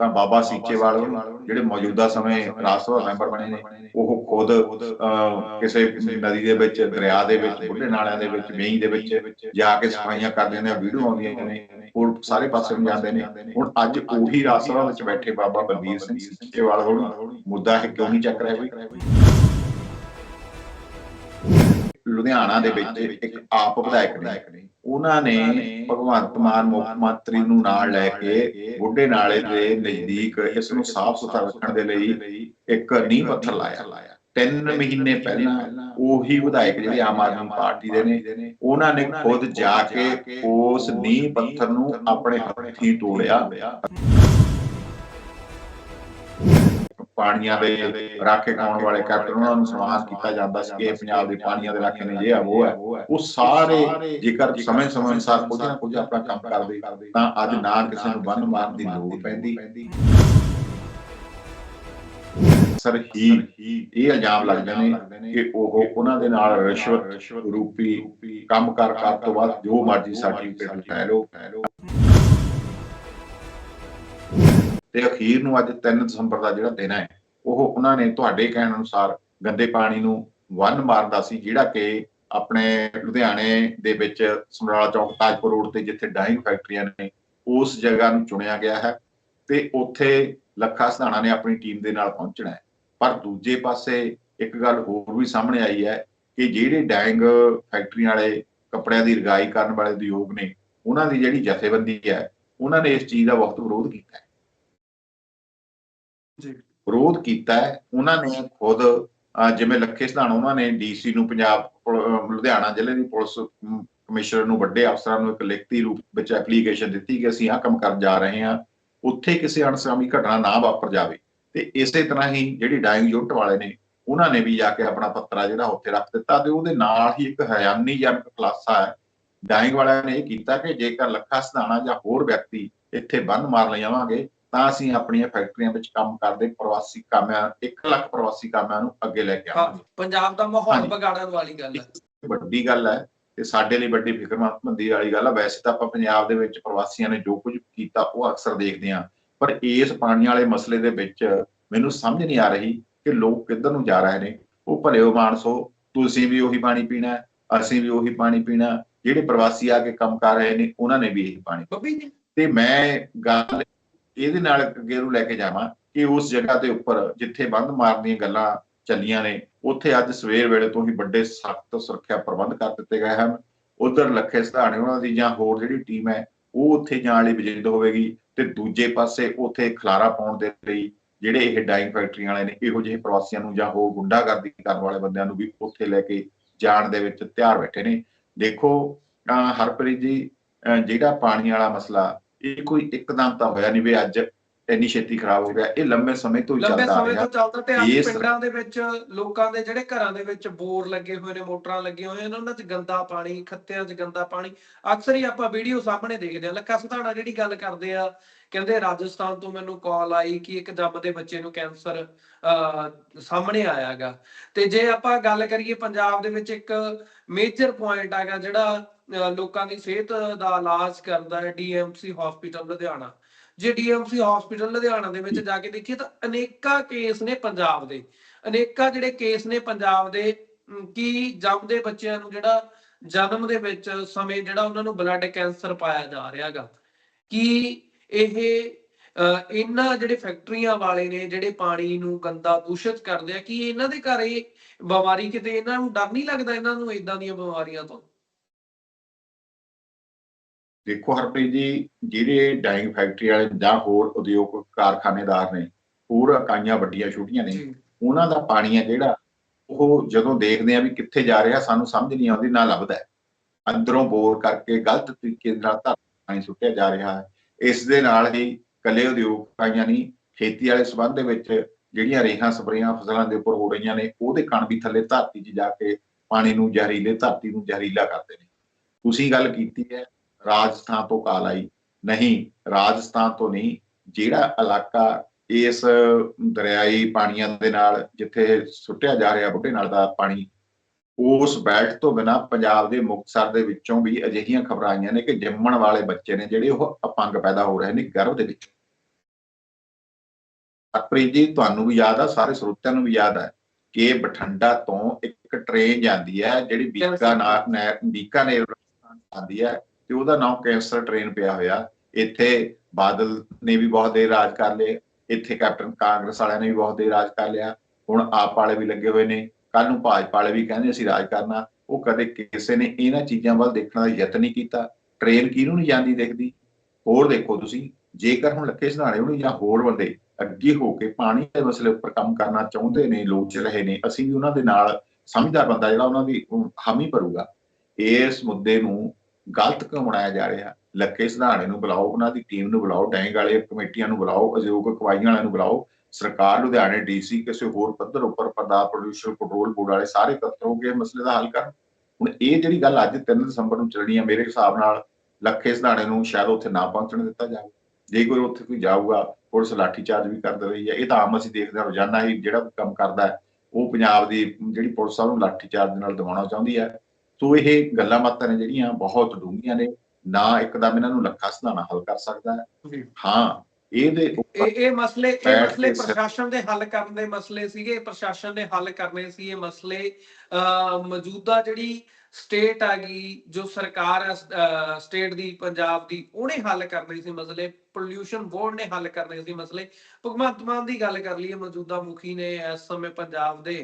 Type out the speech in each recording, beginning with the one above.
ਤਾਂ ਬਾਬਾ ਸੀਚੇਵਾਲ ਜਿਹੜੇ ਮੌਜੂਦਾ ਸਮੇਂ ਰਾਜ ਸਭਾ ਮੈਂਬਰ ਬਣੇ ਨੇ ਉਹ ਖੁਦ ਕਿਸੇ ਨਦੀ ਦੇ ਵਿੱਚ ਦਰਿਆ ਦੇ ਵਿੱਚ ਬੁੱਢੇ ਨਾਲਿਆਂ ਦੇ ਵਿੱਚ ਵੇਈ ਦੇ ਵਿੱਚ ਜਾ ਕੇ ਸਫਾਈਆਂ ਕਰਦੇ ਨੇ ਵੀਡੀਓ ਆਉਂਦੀਆਂ ਨੇ ਉਹ ਸਾਰੇ ਪਾਸੇ ਨੂੰ ਜਾਂਦੇ ਨੇ। ਹੁਣ ਅੱਜ ਉਹੀ ਰਾਜ ਸਭਾ ਵਿੱਚ ਬੈਠੇ ਬਾਬਾ ਬਲਬੀਰ ਸਿੰਘ ਸੀਚੇਵਾਲ ਹੁਣ। ਮੁੱਦਾ ਇਹ ਕਿਉਂ ਨਹੀਂ ਚੱਕ ਰਿਹਾ ਕੋਈ? ਲੁਧਿਆਣਾ ਦੇ ਵਿੱਚ ਇੱਕ ਆਪ ਵਿਧਾਇਕ ਨੇ। ਉਹਨਾਂ ਨੇ ਭਗਵੰਤ ਮਾਨ ਮੁੱਖ ਮੰਤਰੀ ਨੂੰ ਨਾਲ ਲੈ ਕੇ ਬੁੱਢੇ ਨਾਲੇ ਦੇ ਨਜ਼ਦੀਕ ਇਸ ਨੂੰ ਸਾਫ਼ ਸੁਥਰਾ ਰੱਖਣ ਦੇ ਲਈ ਇੱਕ ਨੀਂਹ ਪੱਥਰ ਲਾਇਆ। ਤਿੰਨ ਮਹੀਨੇ ਪਹਿਲਾਂ ਉਹੀ ਵਿਧਾਇਕ ਜਿਹੜੇ ਆਮ ਆਦਮੀ ਪਾਰਟੀ ਦੇ ਨੇ ਉਹਨਾਂ ਨੇ ਖੁਦ ਜਾ ਕੇ ਉਸ ਨੀਂਹ ਪੱਥਰ ਨੂੰ ਆਪਣੇ ਹੱਥੀਂ ਤੋੜਿਆ। ਪਾਣੀਆਂ ਦੇ ਰਾਖੇ ਖਾਉਣ ਵਾਲੇ ਕੈਪਟਨ ਉਹਨਾਂ ਨੂੰ ਸਨਮਾਨ ਕੀਤਾ ਜਾਂਦਾ ਸੀ ਕਿ ਇਹ ਪੰਜਾਬ ਦੇ ਪਾਣੀਆਂ ਦੇ ਰਾਖੇ ਨੇ ਜੇ ਆ ਉਹ ਹੈ। ਉਹ ਸਾਰੇ ਜੇਕਰ ਸਮੇਂ ਸਮੇਂ ਅਨੁਸਾਰ ਕੁਝ ਨਾ ਕੁਝ ਆਪਣਾ ਕੰਮ ਕਰਦੇ ਤਾਂ ਅੱਜ ਨਾ ਕਿਸੇ ਨੂੰ ਬੰਨ ਮਾਰਨ ਦੀ ਲੋੜ ਪੈਂਦੀ। ਸਰ ਹੀ ਇਹ ਇਲਜ਼ਾਮ ਲੱਗਦੇ ਨੇ ਕਿ ਉਹ ਉਹਨਾਂ ਦੇ ਨਾਲ ਰਿਸ਼ਵਤ ਰੂਪੀ ਕੰਮ ਕਰ ਕਰ ਤੋਂ ਬਾਅਦ ਜੋ ਮਰਜ਼ੀ ਸਰਟੀਫਿਕੇਟ ਲੈ ਲਓ। ਤੇ ਅਖੀਰ ਨੂੰ ਅੱਜ 3 ਦਸੰਬਰ ਦਾ ਜਿਹੜਾ ਦਿਨ ਹੈ, ਉਹ ਉਹਨਾਂ ਨੇ ਤੁਹਾਡੇ ਕਹਿਣ ਅਨੁਸਾਰ ਗੰਦੇ ਪਾਣੀ ਨੂੰ ਵੰਨ ਮਾਰਦਾ ਸੀ, ਜਿਹੜਾ ਕਿ ਆਪਣੇ ਲੁਧਿਆਣੇ ਦੇ ਵਿੱਚ ਸਮਰਾਲਾ ਚੌਕ, ਤਾਜਪੁਰ ਰੋਡ ਤੇ ਜਿੱਥੇ ਡਾਈਂਗ ਫੈਕਟਰੀਆਂ ਨੇ, ਉਸ ਜਗ੍ਹਾ ਨੂੰ ਚੁਣਿਆ ਗਿਆ ਹੈ ਤੇ ਉੱਥੇ ਲੱਖਾ ਸਧਾਣਾ ਨੇ ਆਪਣੀ ਟੀਮ ਦੇ ਨਾਲ ਪਹੁੰਚਣਾ ਹੈ। ਪਰ ਦੂਜੇ ਪਾਸੇ ਇੱਕ ਗੱਲ ਹੋਰ ਵੀ ਸਾਹਮਣੇ ਆਈ ਹੈ ਕਿ ਜਿਹੜੇ ਡੈਂਗ ਫੈਕਟਰੀਆਂ ਵਾਲੇ ਕੱਪੜਿਆਂ ਦੀ ਰਗਾਈ ਕਰਨ ਵਾਲੇ ਉਦਯੋਗ ਨੇ, ਉਹਨਾਂ ਦੀ ਜਿਹੜੀ ਜਥੇਬੰਦੀ ਹੈ, ਉਹਨਾਂ ਨੇ ਇਸ ਚੀਜ਼ ਦਾ ਵਕਤ ਵਿਰੋਧ ਕੀਤਾ ਹੈ। ਵਿਰੋਧ ਕੀਤਾ ਹੈ। ਉਹਨਾਂ ਨੇ ਖੁਦ ਜਿਵੇਂ ਲੱਖੇ ਸਧਾਣਾ, ਉਹਨਾਂ ਨੇ ਡੀਸੀ ਨੂੰ ਪੰਜਾਬ ਲੁਧਿਆਣਾ ਜ਼ਿਲ੍ਹੇ ਦੀ ਪੁਲਿਸ ਕਮਿਸ਼ਨਰ ਨੂੰ, ਵੱਡੇ ਅਫਸਰਾਂ ਨੂੰ ਇੱਕ ਲਿਖਤੀ ਰੂਪ ਵਿੱਚ ਐਪਲੀਕੇਸ਼ਨ ਦਿੱਤੀ ਕਿ ਅਸੀਂ ਆਹ ਕੰਮ ਕਰਨ ਜਾ ਰਹੇ ਹਾਂ। ਉੱਥੇ ਕਿਸੇ ਅਣਸਕਾਮੀ ਘਟਨਾ ਨਾ ਵਾਪਰ ਜਾਵੇ। ਤੇ ਇਸੇ ਤਰ੍ਹਾਂ ਹੀ ਜਿਹੜੀ ਡਾਇੰਗ ਯੂਨਿਟ ਵਾਲੇ ਨੇ, ਉਹਨਾਂ ਨੇ ਵੀ ਜਾ ਕੇ ਆਪਣਾ ਪੱਤਰਾ ਜਿਹੜਾ ਉੱਥੇ ਰੱਖ ਦਿੱਤਾ ਤੇ ਉਹਦੇ ਨਾਲ ਹੀ ਇੱਕ ਹੈਰਾਨੀਜਨਕ ਖੁਲਾਸਾ ਹੈ। ਡਾਇੰਗ ਵਾਲਿਆਂ ਨੇ ਇਹ ਕੀਤਾ ਕਿ ਜੇਕਰ ਲੱਖਾ ਸਧਾਣਾ ਜਾਂ ਹੋਰ ਵਿਅਕਤੀ ਇੱਥੇ ਬੰਦ ਮਾਰ ਲਿਆਵਾਂਗੇ ਤਾਂ ਅਸੀਂ ਆਪਣੀਆਂ ਫੈਕਟਰੀਆਂ ਵਿੱਚ ਕੰਮ ਕਰਦੇ ਪ੍ਰਵਾਸੀ ਕਾਮਿਆਂ 1 ਲੱਖ ਪ੍ਰਵਾਸੀ ਕਾਮਿਆਂ ਨੂੰ ਅੱਗੇ ਲੈ ਕੇ ਆਵਾਂਗੇ। ਪੰਜਾਬ ਦਾ ਮਾਹੌਲ। ਵਿਗਾੜਨ ਵਾਲੀ ਗੱਲ ਹੈ। ਵੱਡੀ ਗੱਲ ਹੈ ਤੇ ਸਾਡੇ ਲਈ ਵੱਡੀ ਫਿਕਰਮੰਦੀ ਵਾਲੀ ਗੱਲ ਹੈ ਵੈਸੇ ਤਾਂ ਆਪਾਂ ਪੰਜਾਬ ਦੇ ਵਿੱਚ ਪ੍ਰਵਾਸੀਆਂ ਨੇ ਜੋ ਕੁਝ ਕੀਤਾ ਉਹ ਅਕਸਰ ਦੇਖਦੇ ਹਾਂ। ਪਰ ਇਸ ਪਾਣੀ ਵਾਲੇ ਮਸਲੇ ਦੇ ਵਿੱਚ ਮੈਨੂੰ ਸਮਝ ਨਹੀਂ ਆ ਰਹੀ ਕਿ ਲੋਕ ਕਿੱਧਰ ਨੂੰ ਜਾ ਰਹੇ ਨੇ। ਉਹ ਭਲੇ ਉਹ ਮਾਨਸੋ ਤੁਸੀਂ ਵੀ ਉਹੀ ਪਾਣੀ ਪੀਣਾ ਅਸੀਂ ਵੀ ਉਹੀ ਪਾਣੀ ਪੀਣਾ ਜਿਹੜੇ ਪ੍ਰਵਾਸੀ ਆ ਕੇ ਕੰਮ ਕਰ ਰਹੇ ਨੇ ਉਹਨਾਂ ਨੇ ਵੀ ਇਹੀ ਪਾਣੀ ਬੱਬੀ ਜੀ। ਤੇ ਮੈਂ ਗੱਲ ਇਹਦੇ ਨਾਲ ਅੱਗੇ ਨੂੰ ਲੈ ਕੇ ਜਾਵਾਂ ਕਿ ਉਸ ਜਗ੍ਹਾ ਦੇ ਉੱਪਰ ਜਿੱਥੇ ਬੰਦ ਮਾਰਨ ਦੀਆਂ ਗੱਲਾਂ ਚੱਲੀਆਂ ਨੇ, ਉੱਥੇ ਅੱਜ ਸਵੇਰ ਵੇਲੇ ਤੋਂ ਹੀ ਵੱਡੇ ਸਖਤ ਸੁਰੱਖਿਆ ਪ੍ਰਬੰਧ ਕਰ ਦਿੱਤੇ ਗਏ ਹਨ। ਉਧਰ ਲੱਖੇ ਸਧਾਣੇ ਉਹਨਾਂ ਦੀ ਜਾਂ ਹੋਰ ਜਿਹੜੀ ਟੀਮ ਹੈ, ਉਹ ਉੱਥੇ ਜਾਣ ਲਈ ਵਿਜਿਤ ਹੋਵੇਗੀ ਤੇ ਦੂਜੇ ਪਾਸੇ ਉੱਥੇ ਖਲਾਰਾ ਪਾਉਣ ਦੇ ਲਈ ਜਿਹੜੇ ਇਹ ਡਾਈਂਗ ਫੈਕਟਰੀਆਂ ਵਾਲੇ ਨੇ, ਇਹੋ ਜਿਹੇ ਪ੍ਰਵਾਸੀਆਂ ਨੂੰ ਜਾਂ ਹੋਰ ਗੁੰਡਾਗਰਦੀ ਕਰਨ ਵਾਲੇ ਬੰਦਿਆਂ ਨੂੰ ਵੀ ਉੱਥੇ ਲੈ ਕੇ ਜਾਣ ਦੇ ਵਿੱਚ ਤਿਆਰ ਬੈਠੇ ਨੇ। ਦੇਖੋ, ਅਹ ਹਰਪ੍ਰੀਤ ਜੀ, ਅਹ ਜਿਹੜਾ ਪਾਣੀ ਵਾਲਾ ਮਸਲਾ ਇਹ ਕੋਈ ਇੱਕਦਮ ਤਾਂ ਹੋਇਆ ਨਹੀਂ ਵੀ ਅੱਜ ਇੰਨੀ ਛੇਤੀ ਖਰਾਬ ਹੋ ਗਿਆ। ਇਹ ਲੰਬੇ ਸਮੇਂ ਤੋਂ ਲੰਬੇ ਚੱਲਦਾ ਆ ਸਮੇਂ ਰਿਹਾ। ਤੋਂ ਚੱਲਦਾ ਤੇ ਅੱਜ ਪਿੰਡਾਂ ਦੇ ਵਿੱਚ ਲੋਕਾਂ ਦੇ ਜਿਹੜੇ ਘਰਾਂ ਦੇ ਵਿੱਚ ਬੋਰ ਲੱਗੇ ਹੋਏ ਨੇ ਮੋਟਰਾਂ ਲੱਗੀਆਂ ਹੋਈਆਂ ਨੇ ਉਹਨਾਂ 'ਚ ਗੰਦਾ ਪਾਣੀ ਖੱਤਿਆਂ 'ਚ ਗੰਦਾ ਪਾਣੀ। ਅਕਸਰ ਹੀ ਆਪਾਂ ਵੀਡੀਓ ਸਾਹਮਣੇ ਦੇਖਦੇ ਆ ਲੱਖਾ ਸਧਾਣਾ ਜਿਹੜੀ ਗੱਲ ਕਰਦੇ ਆ ਕਹਿੰਦੇ ਰਾਜਸਥਾਨ ਤੋਂ ਮੈਨੂੰ ਕਾਲ ਆਈ ਕਿ ਇੱਕ ਜੰਮਦੇ ਬੱਚੇ ਨੂੰ ਕੈਂਸਰ ਸਾਹਮਣੇ ਆਇਆਗਾ। ਤੇ ਜੇ ਆਪਾਂ ਗੱਲ ਕਰੀਏ ਪੰਜਾਬ ਦੇ ਵਿੱਚ ਇੱਕ ਮੇਜਰ ਪੁਆਇੰਟ ਹੈਗਾ ਜਿਹੜਾ ਲੋਕਾਂ ਦੀ ਸਿਹਤ ਦਾ ਇਲਾਜ ਕਰਦਾ ਹੈ ਡੀਐਮਸੀ ਹਸਪੀਟਲ ਲੁਧਿਆਣਾ। ਜੇ ਡੀਐਮਸੀ ਹਸਪੀਟਲ ਲੁਧਿਆਣਾ ਦੇ ਵਿੱਚ ਜਾ ਕੇ ਦੇਖੀਏ ਤਾਂ ਅਨੇਕਾਂ ਕੇਸ ਨੇ ਪੰਜਾਬ ਦੇ। ਅਨੇਕਾਂ ਜਿਹੜੇ ਕੇਸ ਨੇ ਪੰਜਾਬ ਦੇ ਕਿ ਜੰਮਦੇ ਬੱਚਿਆਂ ਨੂੰ ਜਿਹੜਾ ਜਨਮ ਦੇ ਵਿੱਚ ਸਮੇਂ ਜਿਹੜਾ ਉਹਨਾਂ ਨੂੰ ਬਲੱਡ ਕੈਂਸਰ ਪਾਇਆ ਜਾ ਰਿਹਾਗਾ ਕਿ ਇਹ ਇਹਨਾਂ ਜਿਹੜੇ ਫੈਕਟਰੀਆਂ ਵਾਲੇ ਨੇ ਜਿਹੜੇ ਪਾਣੀ ਨੂੰ ਗੰਦਾ ਦੂਸ਼ਿਤ ਕਰਦੇ ਆ, ਕਿ ਇਹਨਾਂ ਦੇ ਘਰ ਇਹ ਬਿਮਾਰੀ ਕਿਤੇ ਇਹਨਾਂ ਨੂੰ ਡਰ ਨਹੀਂ ਲੱਗਦਾ ਇਹਨਾਂ ਨੂੰ ਇਦਾਂ ਦੀਆਂ ਬਿਮਾਰੀਆਂ ਤੋਂ? ਦੇਖੋ ਹਰਪ੍ਰੀਤ ਜੀ ਜਿਹੜੇ ਡਾਈਂਗ ਫੈਕਟਰੀ ਵਾਲੇ ਜਾਂ ਹੋਰ ਉਦਯੋਗ ਕਾਰਖਾਨੇਦਾਰ ਨੇ ਹੋਰ ਇਕਾਈਆਂ ਵੱਡੀਆਂ ਛੋਟੀਆਂ ਨੇ ਉਹਨਾਂ ਦਾ ਪਾਣੀ ਹੈ ਜਿਹੜਾ ਉਹ ਜਦੋਂ ਦੇਖਦੇ ਆ ਵੀ ਕਿੱਥੇ ਜਾ ਰਿਹਾ ਸਾਨੂੰ ਸਮਝ ਨਹੀਂ ਆਉਂਦੀ ਨਾ ਲੱਭਦਾ। ਅੰਦਰੋਂ ਬੋਰ ਕਰਕੇ ਗਲਤ ਤਰੀਕੇ ਨਾਲ ਧਰਤੀ ਪਾਣੀ ਸੁੱਟਿਆ ਜਾ ਰਿਹਾ ਹੈ। ਇਸ ਦੇ ਨਾਲ ਹੀ ਕੱਲੇ ਉਦਯੋਗ ਇਕਾਈਆਂ ਨਹੀਂ ਖੇਤੀ ਵਾਲੇ ਸਬੰਧ ਦੇ ਵਿੱਚ ਜਿਹੜੀਆਂ ਰੇਹਾਂ ਸਪਰੇਆਂ ਫਸਲਾਂ ਦੇ ਉੱਪਰ ਹੋ ਰਹੀਆਂ ਨੇ ਉਹਦੇ ਕਣ ਵੀ ਥੱਲੇ ਧਰਤੀ 'ਚ ਜਾ ਕੇ ਪਾਣੀ ਨੂੰ ਜ਼ਹਿਰੀਲੇ ਧਰਤੀ ਨੂੰ ਜ਼ਹਿਰੀਲਾ ਕਰਦੇ ਨੇ। ਤੁਸੀਂ ਗੱਲ ਕੀਤੀ ਹੈ ਰਾਜਸਥਾਨ ਤੋਂ ਕਾਲ ਆਈ। ਨਹੀਂ, ਰਾਜਸਥਾਨ ਤੋਂ ਨਹੀਂ, ਜਿਹੜਾ ਇਲਾਕਾ ਇਸ ਦਰਿਆਈ ਪਾਣੀਆਂ ਦੇ ਨਾਲ ਜਿੱਥੇ ਸੁੱਟਿਆ ਜਾ ਰਿਹਾ ਬੁੱਢੇ ਨਾਲ ਦਾ ਪਾਣੀ, ਉਸ ਬੈਲਟ ਤੋਂ ਬਿਨਾ ਪੰਜਾਬ ਦੇ ਮੁਕਤਸਰ ਦੇ ਵਿੱਚੋਂ ਵੀ ਅਜਿਹੀਆਂ ਖਬਰਾਂ ਆਈਆਂ ਨੇ ਕਿ ਜੰਮਣ ਵਾਲੇ ਬੱਚੇ ਨੇ ਜਿਹੜੇ ਉਹ ਅਪੰਗ ਪੈਦਾ ਹੋ ਰਹੇ ਨੇ ਗਰਭ ਦੇ ਵਿੱਚ। ਹਰਪ੍ਰੀਤ ਜੀ, ਤੁਹਾਨੂੰ ਵੀ ਯਾਦ ਆ, ਸਾਰੇ ਸਰੋਤਿਆਂ ਨੂੰ ਵੀ ਯਾਦ ਹੈ ਕਿ ਬਠਿੰਡਾ ਤੋਂ ਇੱਕ ਟ੍ਰੇਨ ਜਾਂਦੀ ਹੈ, ਜਿਹੜੀ ਬੀਕਾਨੇਰ ਨਹਿਰ- ਬੀਕਾਨੇਰ ਜਾਂਦੀ ਹੈ। ਤੇ ਉਹਦਾ ਨਾਮ ਕੈਂਸਰ ਟ੍ਰੇਨ ਪਿਆ ਹੋਇਆ। ਇੱਥੇ ਬਾਦਲ ਨੇ ਵੀ ਬਹੁਤ ਦੇਰ ਰਾਜ ਕਰ ਲਏ। ਇੱਥੇ ਕੈਪਟਨ ਕਾਂਗਰਸ ਵਾਲਿਆਂ ਨੇ ਵੀ ਬਹੁਤ ਦੇਰ ਰਾਜ ਕਰ ਲਿਆ। ਹੁਣ ਆਪ ਵਾਲੇ ਵੀ ਲੱਗੇ ਹੋਏ ਨੇ। ਕੱਲ ਨੂੰ ਭਾਜਪਾ ਵਾਲੇ ਵੀ ਕਹਿੰਦੇ ਅਸੀਂ ਰਾਜ ਕਰਨਾ। ਉਹ ਕਦੇ ਕਿਸੇ ਨੇ ਇਹਨਾਂ ਚੀਜ਼ਾਂ ਵੱਲ ਦੇਖਣ ਦਾ ਯਤਨ ਨਹੀਂ ਕੀਤਾ। ਟ੍ਰੇਨ ਕਿਹਨੂੰ ਨਹੀਂ ਜਾਂਦੀ ਦੇਖਦੀ? ਹੋਰ ਦੇਖੋ ਤੁਸੀਂ, ਜੇਕਰ ਹੁਣ ਲੱਖੇ ਸਿਧਾਣੇ ਹੋਣੀ ਜਾਂ ਹੋਰ ਬੰਦੇ ਅੱਗੇ ਹੋ ਕੇ ਪਾਣੀ ਦੇ ਮਸਲੇ ਉੱਪਰ ਕੰਮ ਕਰਨਾ ਚਾਹੁੰਦੇ ਨੇ, ਲੋਕ ਚ ਰਹੇ ਨੇ, ਅਸੀਂ ਵੀ ਉਹਨਾਂ ਦੇ ਨਾਲ ਸਮਝਦਾਰ ਬੰਦਾ ਜਿਹੜਾ ਉਹਨਾਂ ਦੀ ਹਾਮੀ ਭਰੂਗਾ। ਇਸ ਮੁੱਦੇ ਨੂੰ ਗਲਤ ਕਿਉਂ ਬਣਾਇਆ ਜਾ ਰਿਹਾ? ਲੱਖੇ ਸਿਧਾਣੇ ਨੂੰ ਬੁਲਾਓ, ਉਹਨਾਂ ਦੀ ਟੀਮ ਨੂੰ ਬੁਲਾਓ, ਡੈਂਗ ਵਾਲੇ ਕਮੇਟੀਆਂ ਨੂੰ ਬੁਲਾਓ ਅਯੋਗ ਕਵਾਈਆਂ ਵਾਲਿਆਂ ਨੂੰ ਬੁਲਾਓ, ਸਰਕਾਰ ਲੁਧਿਆਣੇ ਡੀਸੀ ਕਿਸੇ ਹੋਰ ਪੱਧਰ ਉੱਪਰ ਪ੍ਰਦਾ ਪ੍ਰੋਡਿਊਸਰ ਕੰਟਰੋਲ ਬੋਰਡ ਵਾਲੇ ਸਾਰੇ ਪੱਤਰ ਹੋ ਕੇ ਮਸਲੇ ਦਾ ਹੱਲ ਕਰਨ। ਹੁਣ ਇਹ ਜਿਹੜੀ ਗੱਲ ਅੱਜ 3 ਦਸੰਬਰ ਨੂੰ ਚੱਲਣੀ ਹੈ ਮੇਰੇ ਹਿਸਾਬ ਨਾਲ ਲੱਖੇ ਸਿਧਾਣੇ ਨੂੰ ਸ਼ਾਇਦ ਉੱਥੇ ਨਾ ਪਹੁੰਚਣ ਦਿੱਤਾ ਜਾਵੇ। ਜੇ ਕੋਈ ਉੱਥੇ ਕੋਈ ਜਾਊਗਾ, ਪੁਲਿਸ ਲਾਠੀਚਾਰਜ ਵੀ ਕਰ ਰਹੀ ਹੈ ਇਹ ਤਾਂ ਆਮ ਅਸੀਂ ਦੇਖਦੇ ਹਾਂ, ਰੋਜ਼ਾਨਾ ਹੀ ਜਿਹੜਾ ਕੋਈ ਕੰਮ ਕਰਦਾ ਹੈ, ਉਹ ਪੰਜਾਬ ਦੀ ਜਿਹੜੀ ਪੁਲਿਸ ਆ, ਉਹਨੂੰ ਲਾਠੀਚਾਰਜ ਨਾਲ ਦਿਵਾਉਣਾ ਚਾਹੁੰਦੀ ਹੈ। ਸੋ ਇਹ ਗੱਲਾਂ ਬਾਤਾਂ ਨੇ ਜਿਹੜੀਆਂ ਬਹੁਤ ਡੂੰਘੀਆਂ ਨੇ ਨਾ ਇੱਕਦਮ ਇਹਨਾਂ ਨੂੰ ਲੱਖਾ ਸਿਧਾਣਾ ਹੱਲ ਕਰ ਸਕਦਾ ਹੈ। ਹਾਂ ਇਹਦੇ ਉੱਪਰ ਇਹ ਇਹ ਮਸਲੇ ਇਹ ਮਸਲੇ ਪ੍ਰਸ਼ਾਸਨ ਦੇ ਹੱਲ ਕਰਨ ਦੇ ਮਸਲੇ ਸੀਗੇ ਪ੍ਰਸ਼ਾਸਨ ਨੇ ਹੱਲ ਕਰਨੇ ਸੀ ਇਹ ਮਸਲੇ ਮੌਜੂਦਾ ਜਿਹੜੀ ਸਟੇਟ ਆ ਗਈ ਜੋ ਸਰਕਾਰ ਹੈ ਸਟੇਟ ਦੀ ਪੰਜਾਬ ਦੀ ਉਹਨੇ ਹੱਲ ਕਰਨੇ ਸੀ ਮਸਲੇ ਪੋਲਿਊਸ਼ਨ ਬੋਰਡ ਨੇ ਹੱਲ ਕਰਨੇ ਸੀ ਮਸਲੇ। ਭਗਵੰਤ ਮਾਨ ਦੀ ਗੱਲ ਕਰ ਲਈਏ ਮੌਜੂਦਾ ਮੁਖੀ ਨੇ ਇਸ ਸਮੇਂ ਪੰਜਾਬ ਦੇ।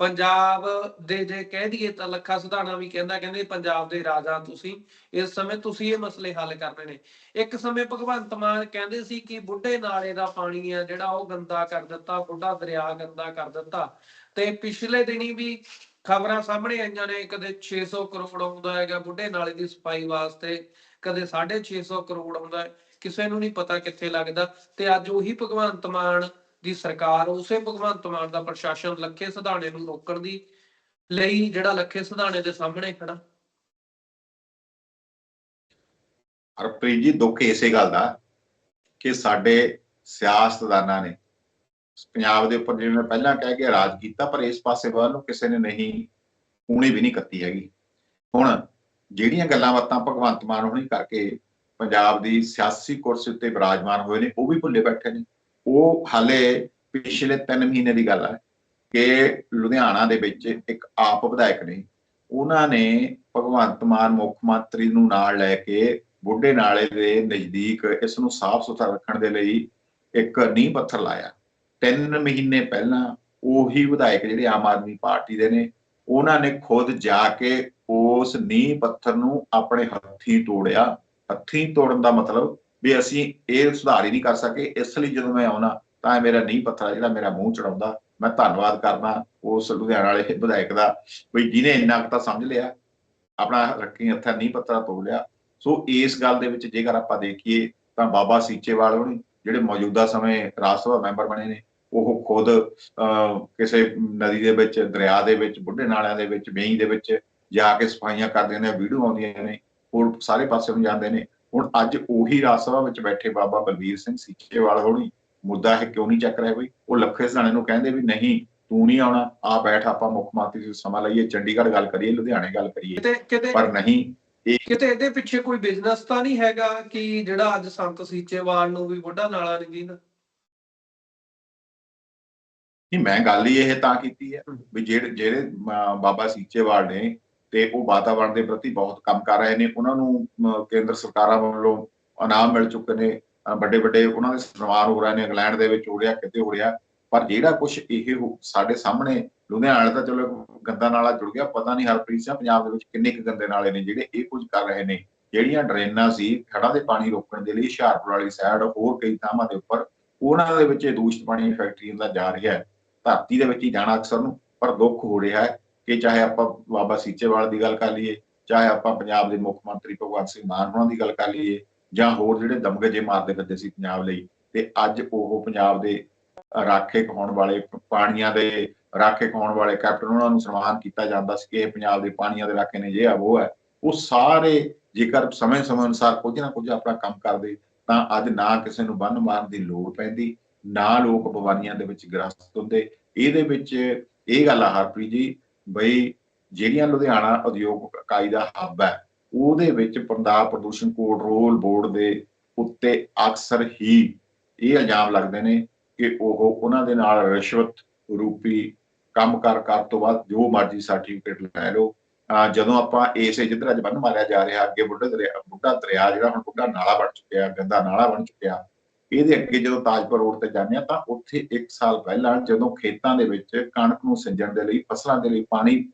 ਪੰਜਾਬ ਦੇ ਜੇ ਕਹਿ ਦਈਏ ਤਾਂ ਲੱਖਾ ਸੁਧਾਣਾ ਵੀ ਕਹਿੰਦਾ, ਕਹਿੰਦੇ ਪੰਜਾਬ ਦੇ ਰਾਜਾ ਤੁਸੀਂ, ਇਸ ਸਮੇਂ ਤੁਸੀਂ ਇਹ ਮਸਲੇ ਹੱਲ ਕਰਨੇ ਨੇ। ਇੱਕ ਸਮੇਂ ਭਗਵੰਤ ਮਾਨ ਕਹਿੰਦੇ ਸੀ ਕਿ ਬੁੱਢੇ ਨਾਲੇ ਦਾ ਪਾਣੀ ਆ, ਜਿਹੜਾ ਉਹ ਗੰਦਾ ਕਰ ਦਿੱਤਾ, ਬੁੱਢਾ ਦਰਿਆ ਗੰਦਾ ਕਰ ਦਿੱਤਾ। ਤੇ ਪਿਛਲੇ ਦਿਨੀ ਵੀ ਖਬਰਾਂ ਸਾਹਮਣੇ ਆਈਆਂ ਨੇ, ਕਦੇ 600 ਕਰੋੜ ਆਉਂਦਾ ਹੈਗਾ ਬੁੱਢੇ ਨਾਲੇ ਦੀ ਸਫ਼ਾਈ ਵਾਸਤੇ, ਕਦੇ 650 ਕਰੋੜ ਆਉਂਦਾ ਕਿਸੇ ਨੂੰ ਨਹੀਂ ਪਤਾ ਕਿੱਥੇ ਲੱਗਦਾ। ਤੇ ਅੱਜ ਉਹੀ ਭਗਵੰਤ ਮਾਨ ਦੀ ਸਰਕਾਰ ਉਸੇ ਭਗਵੰਤ ਮਾਨ ਦਾ ਪ੍ਰਸ਼ਾਸਨ ਲੱਖੇ ਸਿਧਾਣੇ ਨੂੰ ਰੋਕਣ ਦੀ ਲਈ ਜਿਹੜਾ ਲੱਖੇ ਸਿਧਾਣੇ ਦੇ ਸਾਹਮਣੇ ਖੜਾ। ਹਰਪ੍ਰੀਤ ਜੀ, ਦੁੱਖ ਇਸੇ ਗੱਲ ਦਾ ਕਿ ਸਾਡੇ ਸਿਆਸਤਦਾਨਾਂ ਨੇ ਪੰਜਾਬ ਦੇ ਉੱਪਰ ਜਿਵੇਂ ਮੈਂ ਪਹਿਲਾਂ ਕਹਿ ਕੇ ਰਾਜ ਕੀਤਾ, ਪਰ ਇਸ ਪਾਸੇ ਵੱਲ ਨੂੰ ਕਿਸੇ ਨੇ ਨਹੀਂ ਊਣੀ ਵੀ ਨਹੀਂ ਕੱਤੀ ਹੈਗੀ। ਹੁਣ ਜਿਹੜੀਆਂ ਗੱਲਾਂ ਬਾਤਾਂ ਭਗਵੰਤ ਮਾਨ ਹੋਣੀ ਕਰਕੇ ਪੰਜਾਬ ਦੀ ਸਿਆਸੀ ਕੁਰਸੀ ਉੱਤੇ ਬਿਰਾਜਮਾਨ ਹੋਏ ਨੇ, ਉਹ ਵੀ ਭੁੱਲੇ ਬੈਠੇ ਨੇ। ਉਹ ਹਾਲੇ ਪਿਛਲੇ 3 ਮਹੀਨੇ ਦੀ ਗੱਲ ਹੈ ਕਿ ਲੁਧਿਆਣਾ ਦੇ ਵਿੱਚ ਇੱਕ ਆਪ ਵਿਧਾਇਕ ਨੇ, ਉਹਨਾਂ ਨੇ ਭਗਵੰਤ ਮਾਨ ਮੁੱਖ ਮੰਤਰੀ ਨੂੰ ਨਾਲ ਲੈ ਕੇ ਬੁੱਢੇ ਨਾਲੇ ਦੇ ਨਜ਼ਦੀਕ ਇਸ ਨੂੰ ਸਾਫ਼ ਸੁਥਰਾ ਰੱਖਣ ਦੇ ਲਈ ਇੱਕ ਨੀਂਹ ਪੱਥਰ ਲਾਇਆ। ਤਿੰਨ ਮਹੀਨੇ ਪਹਿਲਾਂ ਉਹੀ ਵਿਧਾਇਕ ਜਿਹੜੇ ਆਮ ਆਦਮੀ ਪਾਰਟੀ ਦੇ ਨੇ, ਉਹਨਾਂ ਨੇ ਖੁਦ ਜਾ ਕੇ ਉਸ ਨੀਂਹ ਪੱਥਰ ਨੂੰ ਆਪਣੇ ਹੱਥੀਂ ਤੋੜਿਆ। ਹੱਥੀਂ ਤੋੜਨ ਦਾ ਮਤਲਬ ਵੀ ਅਸੀਂ ਇਹ ਸੁਧਾਰ ਹੀ ਨਹੀਂ ਕਰ ਸਕੇ ਇਸ ਲਈ ਜਦੋਂ ਮੈਂ ਆਉਣਾ ਤਾਂ ਇਹ ਮੇਰਾ ਨੀਂਹ ਪੱਥਰ ਆ ਜਿਹੜਾ ਮੇਰਾ ਮੂੰਹ ਚੜਾਉਂਦਾ। ਮੈਂ ਧੰਨਵਾਦ ਕਰਨਾ ਉਸ ਲੁਧਿਆਣਾ ਵਾਲੇ ਵਿਧਾਇਕ ਦਾ ਵੀ ਜਿਹਨੇ ਇੰਨਾ ਕੁ ਤਾਂ ਸਮਝ ਲਿਆ ਆਪਣਾ ਰੱਖੀ ਹੱਥਾਂ ਨੀਂਹ ਪੱਥਰ ਤੋੜ ਲਿਆ। ਸੋ ਇਸ ਗੱਲ ਦੇ ਵਿੱਚ ਜੇਕਰ ਆਪਾਂ ਦੇਖੀਏ ਤਾਂ ਬਾਬਾ ਸੀਚੇਵਾਲ ਹੋਣੀ ਜਿਹੜੇ ਮੌਜੂਦਾ ਸਮੇਂ ਰਾਜ ਸਭਾ ਮੈਂਬਰ ਬਣੇ ਨੇ ਉਹ ਖੁਦ ਅਹ, ਕਿਸੇ ਨਦੀ ਦੇ ਵਿੱਚ ਦਰਿਆ ਦੇ ਵਿੱਚ ਬੁੱਢੇ ਨਾਲਿਆਂ ਦੇ ਵਿੱਚ ਵੇਈ ਦੇ ਵਿੱਚ ਜਾ ਕੇ ਸਫਾਈਆਂ ਕਰਦੇ ਨੇ ਵੀਡੀਓ ਆਉਂਦੀਆਂ ਨੇ ਹੋਰ ਸਾਰੇ ਪਾਸੇ ਨੂੰ ਜਾਂਦੇ ਨੇ। ਹੁਣ ਅੱਜ ਉਹੀ ਰਾਜ ਸਭਾ ਵਿੱਚ ਬੈਠੇ ਬਾਬਾ ਬਲਬੀਰ ਸਿੰਘ ਸੀਚੇਵਾਲ ਹੋਣੀ ਮੁੱਦਾ ਇਹ ਕਿਉਂ ਨਹੀਂ ਚੱਕ ਰਹੇ ਬਈ? ਉਹ ਲੱਖੇ ਸਦਾਣੇ ਨੂੰ ਕਹਿੰਦੇ ਵੀ ਨਹੀਂ ਤੂੰ ਨਹੀਂ ਆਉਣਾ ਆ ਬੈਠ ਆਪਾਂ ਮੁੱਖ ਮੰਤਰੀ ਤੋਂ ਸਮਾਂ ਲਈਏ ਚੰਡੀਗੜ੍ਹ ਗੱਲ ਕਰੀਏ ਲੁਧਿਆਣੇ ਗੱਲ ਕਰੀਏ। ਪਰ ਨਹੀਂ ਕਿਤੇ ਇਹਦੇ ਪਿੱਛੇ ਕੋਈ ਬਿਜ਼ਨਸ ਤਾਂ ਨਹੀਂ ਹੈਗਾ ਕਿ ਜਿਹੜਾ ਅੱਜ ਸੰਤ ਸੀਚੇਵਾਲ ਨੂੰ ਵੀ ਬੁੱਢਾ ਨਾਲਾ ਨਹੀਂ ਦਿੰਦਾ ਨਹੀਂ ਮੈਂ ਗੱਲ ਹੀ ਇਹ ਤਾਂ ਕੀਤੀ ਹੈ ਵੀ ਜਿਹੜੇ ਜਿਹੜੇ ਬਾਬਾ ਸੀਚੇਵਾਲ ਨੇ ਤੇ ਉਹ ਵਾਤਾਵਰਣ ਦੇ ਪ੍ਰਤੀ ਬਹੁਤ ਕੰਮ ਕਰ ਰਹੇ ਨੇ। ਉਹਨਾਂ ਨੂੰ ਕੇਂਦਰ ਸਰਕਾਰਾਂ ਵੱਲੋਂ ਇਨਾਮ ਮਿਲ ਚੁੱਕੇ ਨੇ। ਵੱਡੇ ਵੱਡੇ ਉਹਨਾਂ ਦੇ ਸਨਮਾਨ ਹੋ ਰਹੇ ਨੇ। ਇੰਗਲੈਂਡ ਦੇ ਵਿੱਚ ਹੋ ਰਿਹਾ, ਕਿਤੇ ਹੋ ਰਿਹਾ। ਪਰ ਜਿਹੜਾ ਕੁਝ ਇਹ ਸਾਡੇ ਸਾਹਮਣੇ ਲੁਧਿਆਣਾ ਤਾਂ ਚਲੋ ਗੰਦਾ ਨਾਲਾ ਜੁੜ ਗਿਆ, ਪਤਾ ਨਹੀਂ ਹਰਪ੍ਰੀਤ ਸਿੰਘ ਪੰਜਾਬ ਦੇ ਵਿੱਚ ਕਿੰਨੇ ਕੁ ਗੰਦੇ ਨਾਲੇ ਨੇ ਜਿਹੜੇ ਇਹ ਕੁਝ ਕਰ ਰਹੇ ਨੇ। ਜਿਹੜੀਆਂ ਡਰੇਨਾਂ ਸੀ ਖੜਾ ਦੇ ਪਾਣੀ ਰੋਕਣ ਦੇ ਲਈ ਹੁਸ਼ਿਆਰਪੁਰ ਵਾਲੀ ਸਾਈਡ ਹੋਰ ਕਈ ਥਾਵਾਂ ਦੇ ਉੱਪਰ ਉਹਨਾਂ ਦੇ ਵਿੱਚ ਇਹ ਦੂਸ਼ਿਤ ਪਾਣੀ ਫੈਕਟਰੀਆਂ ਦਾ ਜਾ ਰਿਹਾ ਹੈ। ਧਰਤੀ ਦੇ ਵਿੱਚ ਹੀ ਜਾਣਾ ਅਕਸਰ ਨੂੰ, ਪਰ ਦੁੱਖ ਹੋ ਰਿਹਾ ਹੈ। ਕਿ ਚਾਹੇ ਆਪਾਂ ਬਾਬਾ ਸੀਚੇਵਾਲ ਦੀ ਗੱਲ ਕਰ ਲਈਏ, ਚਾਹੇ ਆਪਾਂ ਪੰਜਾਬ ਦੇ ਮੁੱਖ ਮੰਤਰੀ ਭਗਵੰਤ ਸਿੰਘ ਮਾਨ ਹੋਣਾ ਦੀ ਗੱਲ ਕਰ ਲਈਏ, ਜਾਂ ਹੋਰ ਜਿਹੜੇ ਦਮਗਜੇ ਮਾਰਦੇ ਫਿਰਦੇ ਸੀ ਪੰਜਾਬ ਲਈ, ਤੇ ਅੱਜ ਉਹ ਪੰਜਾਬ ਦੇ ਰਾਖੇ ਕਹਾਉਣ ਵਾਲੇ ਪਾਣੀਆਂ ਦੇ ਰਾਖੇ ਕਹਾਉਣ ਵਾਲੇ ਕੈਪਟਨ ਉਹਨਾਂ ਨੂੰ ਸਨਮਾਨ ਕੀਤਾ ਜਾਂਦਾ ਸੀ ਕਿ ਇਹ ਪੰਜਾਬ ਦੇ ਪਾਣੀਆਂ ਦੇ ਰਾਖੇ ਨੇ, ਜੇ ਆ ਉਹ ਹੈ ਉਹ ਸਾਰੇ ਜੇਕਰ ਸਮੇਂ ਸਮੇਂ ਅਨੁਸਾਰ ਕੁਝ ਨਾ ਕੁਝ ਆਪਣਾ ਕੰਮ ਕਰਦੇ, ਤਾਂ ਅੱਜ ਨਾ ਕਿਸੇ ਨੂੰ ਬੰਨ ਮਾਰਨ ਦੀ ਲੋੜ ਪੈਂਦੀ, ਨਾ ਲੋਕ ਬਿਮਾਰੀਆਂ ਦੇ ਵਿੱਚ ਗ੍ਰਸਤ ਹੁੰਦੇ। ਇਹਦੇ ਵਿੱਚ ਇਹ ਗੱਲ ਆ ਹਰਪ੍ਰੀਤ ਜੀ ਬਈ ਜਿਹੜੀਆਂ ਲੁਧਿਆਣਾ ਉਦਯੋਗ ਇਕਾਈ ਦਾ ਹੱਬ ਹੈ, ਉਹਦੇ ਵਿੱਚ ਪੰਜਾਬ ਪ੍ਰਦੂਸ਼ਣ ਕੰਟਰੋਲ ਬੋਰਡ ਦੇ ਉੱਤੇ ਅਕਸਰ ਹੀ ਇਹ ਇਲਜ਼ਾਮ ਲੱਗਦੇ ਨੇ ਕਿ ਉਹ ਉਹਨਾਂ ਦੇ ਨਾਲ ਰਿਸ਼ਵਤ ਰੂਪੀ ਕੰਮ ਕਰ ਕਰ ਤੋਂ ਬਾਅਦ ਜੋ ਮਰਜ਼ੀ ਸਰਟੀਫਿਕੇਟ ਲੈ ਲਓ। ਅਹ ਜਦੋਂ ਆਪਾਂ ਇਸ ਜਿੱਧਰ ਅੱਜ ਬੰਨ ਮਾਰਿਆ ਜਾ ਰਿਹਾ, ਅੱਗੇ ਬੁੱਢਾ ਦਰਿਆ ਬੁੱਢਾ ਦਰਿਆ ਜਿਹੜਾ ਹੁਣ ਬੁੱਢਾ ਨਾਲਾ ਬਣ ਚੁੱਕਿਆ, ਗੰਦਾ ਨਾਲਾ ਬਣ ਚੁੱਕਿਆ ਇਹਦੇ ਅੱਗੇ ਜਦੋਂ ਤਾਜਪੁਰ ਰੋਡ ਤੇ ਜਾਂਦੇ ਆ ਤਾਂ ਉੱਥੇ 1 ਸਾਲ ਪਹਿਲਾਂ ਜਦੋਂ ਖੇਤਾਂ ਦੇ ਵਿੱਚ ਕਣਕ ਨੂੰ ਸਿੰਜਣ ਦੇ ਲਈ, ਫਸਲਾਂ ਦੇ ਲਈ ਪਾਣੀ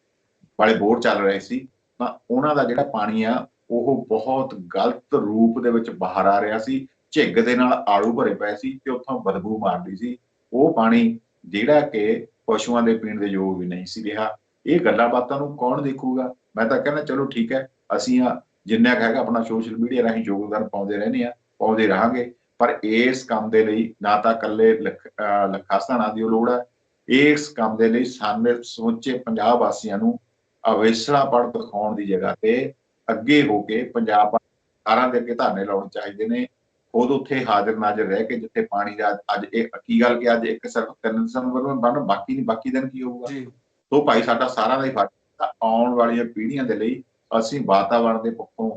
ਵਾਲੇ ਬੋਰ ਚੱਲ ਰਹੇ ਸੀ, ਤਾਂ ਉਹਨਾਂ ਦਾ ਜਿਹੜਾ ਪਾਣੀ ਆ, ਉਹ ਬਹੁਤ ਗਲਤ ਰੂਪ ਦੇ ਵਿੱਚ ਬਾਹਰ ਆ ਰਿਹਾ ਸੀ, ਝਿੱਗ ਦੇ ਨਾਲ ਆਲੂ ਭਰੇ ਪਏ ਸੀ ਤੇ ਉੱਥੋਂ ਬਦਬੂ ਮਾਰਦੀ ਸੀ। ਉਹ ਪਾਣੀ ਜਿਹੜਾ ਕਿ ਪਸ਼ੂਆਂ ਦੇ ਪੀਣ ਦੇ ਯੋਗ ਵੀ ਨਹੀਂ ਸੀ ਰਿਹਾ। ਇਹ ਗੱਲਾਂ ਬਾਤਾਂ ਨੂੰ ਕੌਣ ਦੇਖੂਗਾ? ਮੈਂ ਤਾਂ ਕਹਿੰਦਾ, ਚਲੋ ਠੀਕ ਹੈ, ਅਸੀਂ ਆ ਜਿੰਨਾ ਕੁ ਹੈਗਾ ਆਪਣਾ ਸੋਸ਼ਲ ਮੀਡੀਆ ਰਾਹੀਂ ਯੋਗਦਾਨ ਪਾਉਂਦੇ ਰਹਿੰਦੇ ਆ ਪਾਉਂਦੇ ਰਹਾਂਗੇ। ਪਰ ਇਸ ਕੰਮ ਦੇ ਲਈ ਨਾ ਤਾਂ ਇਕੱਲੇ ਲੱਖ- ਸਥਾਨਾਂ ਦੀ ਲੋੜ ਹੈ। ਇਸ ਕੰਮ ਦੇ ਲਈ ਸਾਨੂੰ ਸਮੁੱਚੇ ਪੰਜਾਬ ਵਾਸੀਆਂ ਨੂੰ ਅਵੇਸਲਾ ਪੜ ਦਿਖਾਉਣ ਦੀ ਜਗ੍ਹਾ ਤੇ ਅੱਗੇ ਹੋ ਕੇ ਪੰਜਾਬ ਸਰਕਾਰਾਂ ਦੇ ਅੱਗੇ ਧਰਨੇ ਲਾਉਣੇ ਚਾਹੀਦੇ ਨੇ। ਖੁਦ ਉੱਥੇ ਹਾਜ਼ਰ ਨਾਜ਼ਰ ਰਹਿ ਕੇ ਜਿੱਥੇ ਪਾਣੀ ਦਾ ਅੱਜ ਇਹ ਕੀ ਗੱਲ ਕਿ ਅੱਜ ਇੱਕ ਸਿਰਫ ਤਿੰਨ ਦਸੰਬਰ ਨੂੰ ਬਣ ਬਾਕੀ ਨਹੀਂ ਬਾਕੀ ਦਿਨ ਕੀ ਹੋਊਗਾ? ਜੀ। ਸੋ ਭਾਈ ਸਾਡਾ ਸਾਰਿਆਂ ਦਾ ਹੀ ਫਰਜ਼ ਤਾਂ ਆਉਣ ਵਾਲੀਆਂ ਪੀੜ੍ਹੀਆਂ ਦੇ ਲਈ ਅਸੀਂ ਵਾਤਾਵਰਣ ਦੇ ਪੱਖੋਂ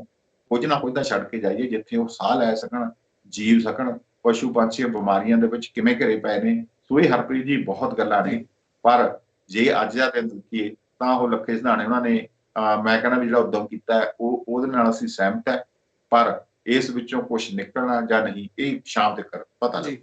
ਕੁਝ ਨਾ ਕੁਝ ਤਾਂ ਛੱਡ ਕੇ ਜਾਈਏ ਜਿੱਥੇ ਉਹ ਸਾਹ ਲੈ ਸਕਣ। ਜੀਵ ਸਕਣ ਪਸ਼ੂ ਪੰਛੀਆਂ ਬਿਮਾਰੀਆਂ ਦੇ ਵਿੱਚ ਕਿਵੇਂ ਘਰੇ ਪਏ ਨੇ? ਸੋ ਇਹ ਹਰਪ੍ਰੀਤ ਜੀ ਬਹੁਤ ਗੱਲਾਂ ਨੇ। ਪਰ ਜੇ ਅੱਜ ਦਾ ਦਿਨ ਦੇਖੀਏ ਤਾਂ ਉਹ ਲੱਖੇ ਸਿਧਾਣੇ ਉਹਨਾਂ ਨੇ ਮੈਂ ਕਹਿੰਦਾ ਵੀ ਜਿਹੜਾ ਉਦਮ ਕੀਤਾ ਉਹ ਉਹਦੇ ਨਾਲ ਅਸੀਂ ਸਹਿਮਤ ਹੈ। ਪਰ ਇਸ ਵਿੱਚੋਂ ਕੁਝ ਨਿਕਲਣਾ ਜਾਂ ਨਹੀਂ ਇਹ ਸ਼ਾਮ ਤੱਕ ਪਤਾ ਜੀ।